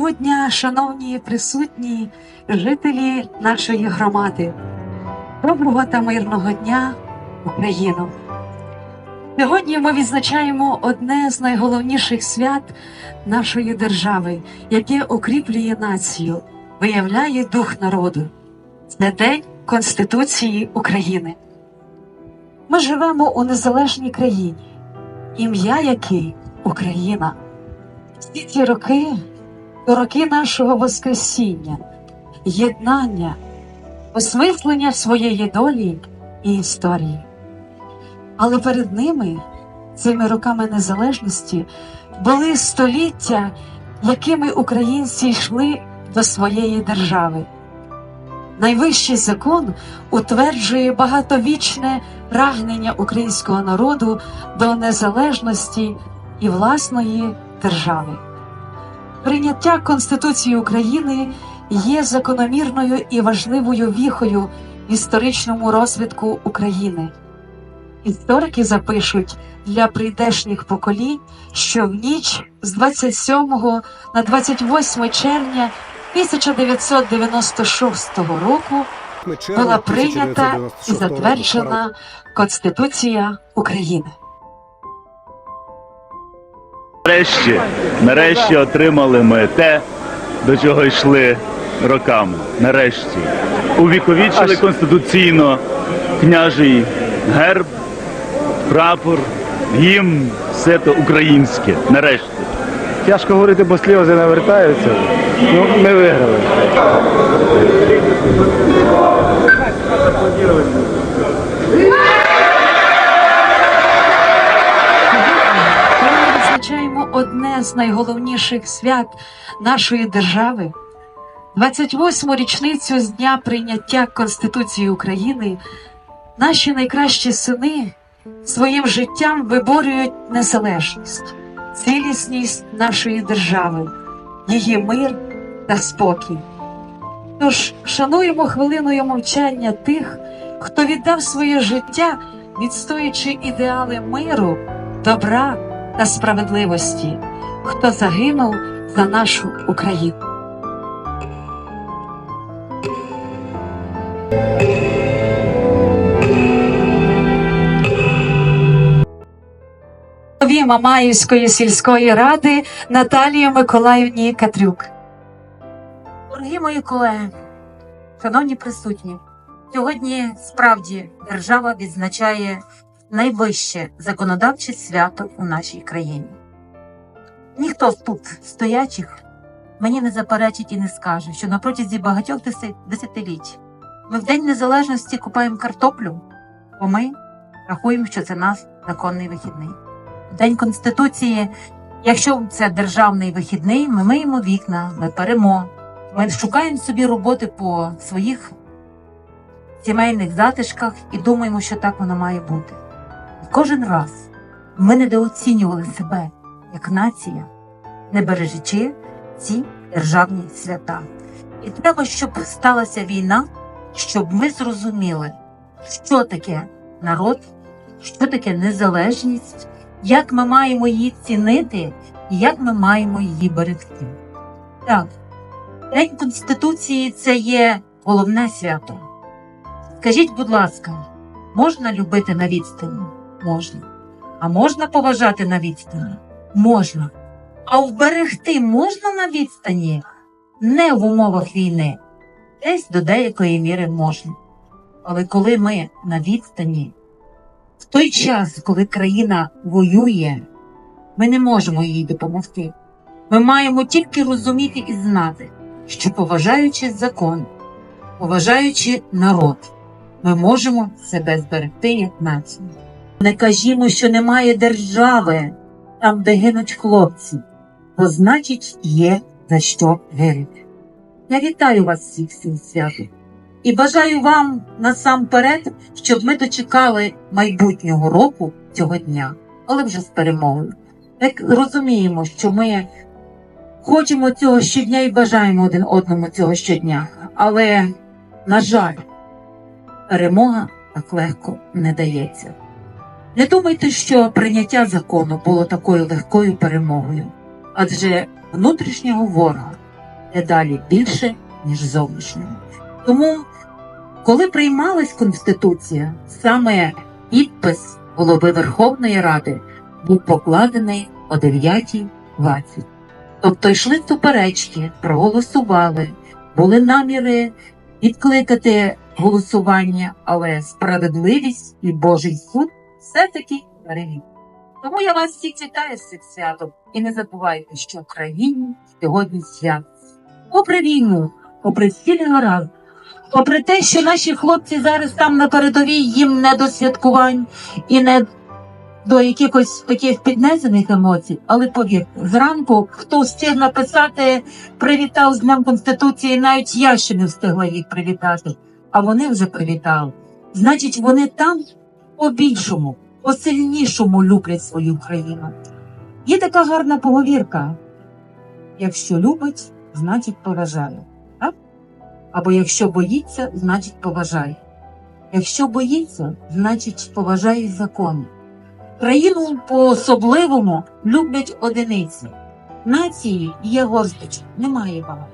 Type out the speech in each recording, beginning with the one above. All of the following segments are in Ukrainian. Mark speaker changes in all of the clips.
Speaker 1: Доброго дня, шановні присутні жителі нашої громади. Доброго та мирного дня, Україно! Сьогодні ми відзначаємо одне з найголовніших свят нашої держави, яке укріплює націю, виявляє дух народу. Це День Конституції України. Ми живемо у незалежній країні, ім'я якій Україна. Всі ці роки то роки нашого Воскресіння, єднання, осмислення своєї долі і історії. Але перед ними, цими роками незалежності, були століття, якими українці йшли до своєї держави. Найвищий закон утверджує багатовічне прагнення українського народу до незалежності і власної держави. Прийняття Конституції України є закономірною і важливою віхою в історичному розвитку України. Історики запишуть для прийдешніх поколінь, що в ніч з 27 на 28 червня 1996 року була прийнята і затверджена Конституція України.
Speaker 2: Нарешті, нарешті отримали ми те, до чого йшли роками. Нарешті. Увіковічили конституційно княжий герб, прапор, гімн, все то українське. Нарешті.
Speaker 3: Тяжко говорити, бо сльози навертаються. Ну, ми виграли.
Speaker 1: Ми одне з найголовніших свят нашої держави. 28-му річницю з дня прийняття Конституції України наші найкращі сини своїм життям виборюють незалежність, цілісність нашої держави, її мир та спокій. Тож шануємо хвилиною мовчання тих, хто віддав своє життя, відстоюючи ідеали миру, добра та справедливості, хто загинув за нашу Україну. Голові Мамаївської сільської ради Наталії Миколаївні Катрюк.
Speaker 4: Дорогі мої колеги, шановні присутні, сьогодні справді держава відзначає найвище законодавче свято у нашій країні. Ніхто тут стоячих мені не заперечить і не скаже, що на протязі багатьох десятиліть ми в День Незалежності купаємо картоплю, бо ми рахуємо, що це наш законний вихідний. В День Конституції, якщо це державний вихідний, ми миємо вікна, ми перемо, ми шукаємо собі роботи по своїх сімейних затишках і думаємо, що так воно має бути. І кожен раз ми недооцінювали себе як нація, не бережучи ці державні свята. І треба, щоб сталася війна, щоб ми зрозуміли, що таке народ, що таке незалежність, як ми маємо її цінити і як ми маємо її берегти. Так, День Конституції це є головне свято. Скажіть, будь ласка, можна любити на відстані? Можна. А можна поважати на відстані? Можна. А вберегти можна на відстані? Не в умовах війни. Десь до деякої міри можна. Але коли ми на відстані, в той час, коли країна воює, ми не можемо їй допомогти. Ми маємо тільки розуміти і знати, що поважаючи закон, поважаючи народ, ми можемо себе зберегти як націю. Не кажімо, що немає держави там, де гинуть хлопці, бо значить є за що гинути. Я вітаю вас всіх цим святом і бажаю вам насамперед, щоб ми дочекали майбутнього року цього дня, але вже з перемогою. Як розуміємо, що ми хочемо цього щодня і бажаємо один одному цього щодня, але, на жаль, перемога так легко не дається. Не думайте, що прийняття закону було такою легкою перемогою, адже внутрішнього ворога дедалі більше, ніж зовнішнього. Тому, коли приймалась Конституція, саме підпис голови Верховної Ради був покладений о 9.20. Тобто йшли суперечки, проголосували, були наміри відкликати голосування, але справедливість і Божий суд все-таки переміг. Тому я вас всіх вітаю з цим святом і не забувайте, що в країні сьогодні свят. Попри війну, попри всі негаразди, попри те, що наші хлопці зараз там на передовій їм не до святкувань і не до якихось таких піднесених емоцій, але повірте, зранку хто встиг написати привітав з Днем Конституції, навіть я ще не встигла їх привітати, а вони вже привітали. Значить, вони там по-більшому, по-сильнішому люблять свою країну. Є така гарна поговірка: якщо любить, значить поважає. Так? Або якщо боїться, значить поважає. Якщо боїться, значить поважає закони. Країну по-особливому люблять одиниці. Нації є горсточок, немає багато.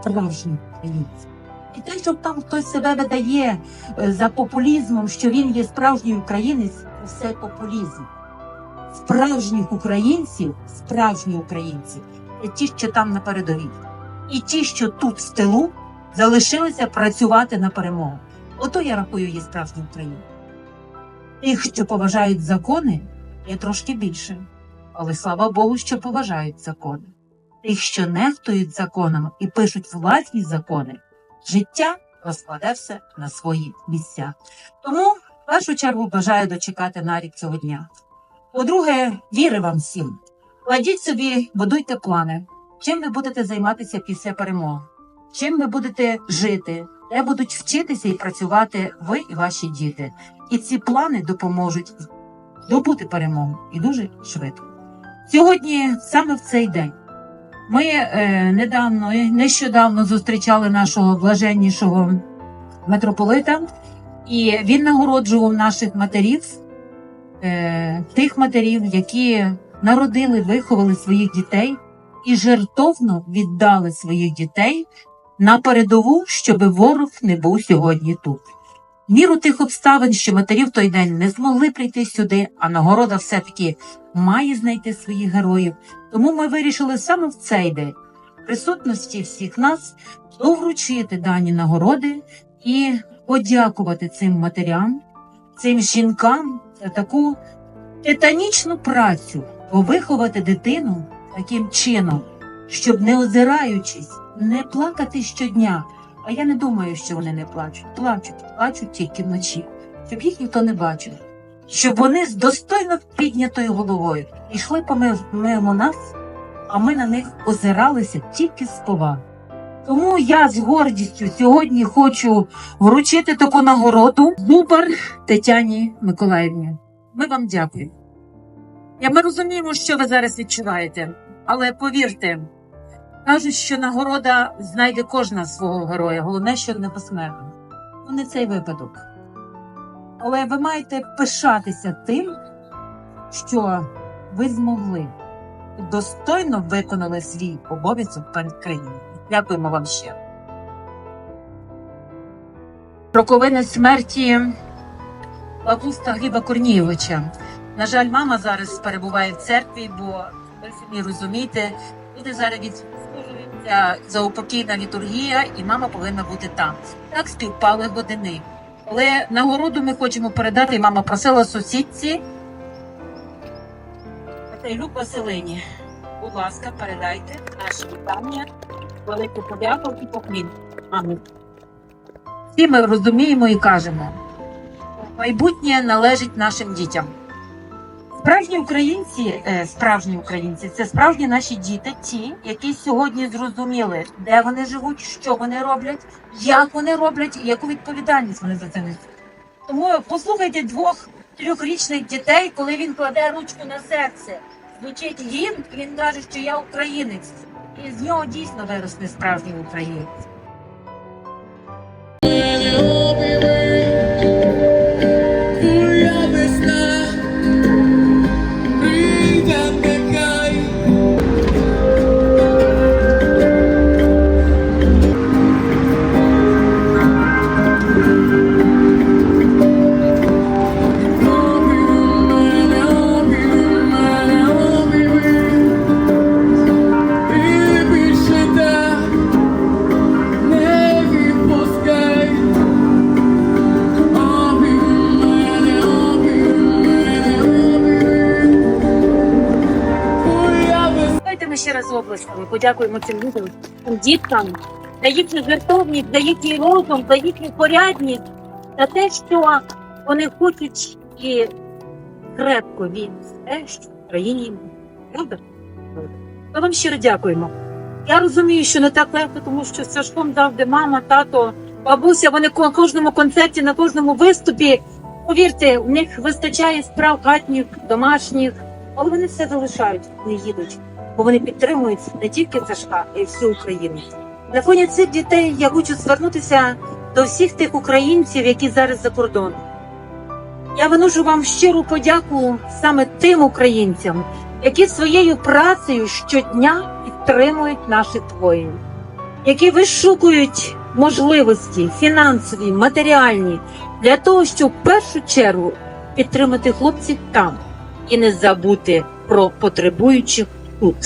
Speaker 4: Справжніх українців. І те, що там хтось себе видає е, за популізмом, що він є справжній українець, це популізм. Справжніх українців, справжні українці, це ті, що там на передовій. І ті, що тут в тилу, залишилися працювати на перемогу. Ото я рахую є справжні українці. Тих, що поважають закони, є трошки більше. Але слава Богу, що поважають закони. Тих, що нехтують законами і пишуть власні закони, життя розкладе все на свої місця. Тому в першу чергу бажаю дочекати нарік цього дня. По-друге, віри вам всім. Кладіть собі, будуйте плани, чим ви будете займатися після перемоги, чим ви будете жити, де будуть вчитися і працювати ви і ваші діти. І ці плани допоможуть добути перемогу і дуже швидко. Сьогодні, саме в цей день, ми е, недавно, нещодавно зустрічали нашого блаженнішого митрополита, і він нагороджував наших матерів, е, тих матерів, які народили, виховали своїх дітей і жертовно віддали своїх дітей на передову, щоб ворог не був сьогодні тут. Міру тих обставин, що матері в той день не змогли прийти сюди, а нагорода все-таки має знайти своїх героїв. Тому ми вирішили саме в цей день в присутності всіх нас довручити дані нагороди і подякувати цим матерям, цим жінкам за таку титанічну працю, бо виховати дитину таким чином, щоб не озираючись, не плакати щодня. А я не думаю, що вони не плачуть. Плачуть, плачуть тільки вночі, щоб їх ніхто не бачив. Щоб вони з достойно піднятою головою йшли помимо нас, а ми на них озиралися тільки з поваги. Тому я з гордістю сьогодні хочу вручити таку нагороду Зубар Тетяні Миколаївні. Ми вам дякуємо. Ми розуміємо, що ви зараз відчуваєте, але повірте, кажуть, що нагорода знайде кожна свого героя, головне, що не посмертно. Ну, не цей випадок. Але ви маєте пишатися тим, що ви змогли достойно виконали свій обов'язок перед країною. Дякуємо вам ще. Роковини смерті Лапуста Гліба Корнієвича. На жаль, мама зараз перебуває в церкві, бо ви самі розумієте, буде зараз відслужується заупокійна літургія, і мама повинна бути там. Так співпали години. Але нагороду ми хочемо передати, і мама просила сусідці Люк Василині. Будь ласка, передайте наші вітання, велику подяку і поклін. Мамі. Всі ми розуміємо і кажемо, майбутнє належить нашим дітям. Справжні українці, е, справжні українці, це справжні наші діти, ті, які сьогодні зрозуміли, де вони живуть, що вони роблять, як вони роблять і яку відповідальність вони за це несуть. Тому послухайте двох трьохрічних дітей, коли він кладе ручку на серце, звучить гімн, він каже, що я українець, і з нього дійсно виросте справжній українець. Подякуємо цим людям, цим діткам за їхню жертовність, за їхній розум, за їхню порядність, за те, що вони хочуть і крепко вірять що в країні правда. Ми вам щиро дякуємо. Я розумію, що не так легко, тому що Сашком завжди мама, тато, бабуся. Вони на кожному концерті, на кожному виступі. Повірте, у них вистачає справ хатніх, домашніх, але вони все залишають, не їдуть, бо вони підтримують не тільки Сашка, а й всю Україну. На фоні цих дітей я хочу звернутися до всіх тих українців, які зараз за кордоном. Я виношу вам щиру подяку саме тим українцям, які своєю працею щодня підтримують наших воїнів, які вишукують можливості фінансові, матеріальні для того, щоб в першу чергу підтримати хлопців там і не забути про потребуючих тут.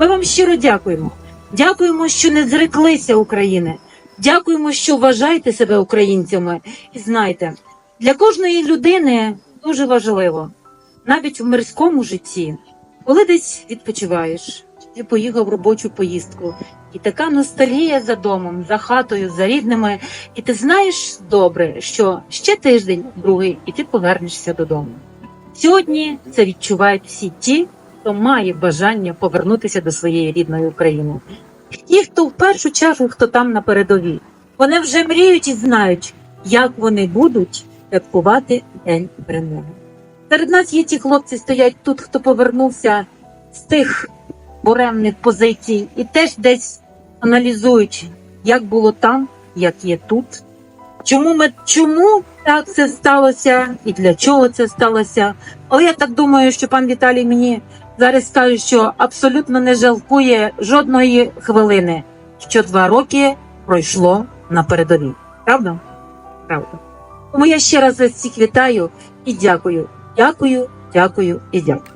Speaker 4: Ми вам щиро дякуємо. Дякуємо, що не зреклися України. Дякуємо, що вважаєте себе українцями. І знайте, для кожної людини дуже важливо, навіть в мирському житті, коли десь відпочиваєш, ти поїхав в робочу поїздку, і така ностальгія за домом, за хатою, за рідними, і ти знаєш добре, що ще тиждень, другий, і ти повернешся додому. Сьогодні це відчувають всі ті, хто має бажання повернутися до своєї рідної України. Ті, хто в першу чергу, хто там на передовій, вони вже мріють і знають, як вони будуть святкувати День перемоги. Серед нас є ті хлопці, стоять тут, хто повернувся з тих буремних позицій, і теж десь аналізують, як було там, як є тут. Чому ми чому так це сталося і для чого це сталося? Але я так думаю, що пан Віталій мені зараз скаже, що абсолютно не жалкує жодної хвилини, що два роки пройшло на передовій. Правда? Правда. Тому я ще раз всіх вітаю і дякую. Дякую, дякую і дякую.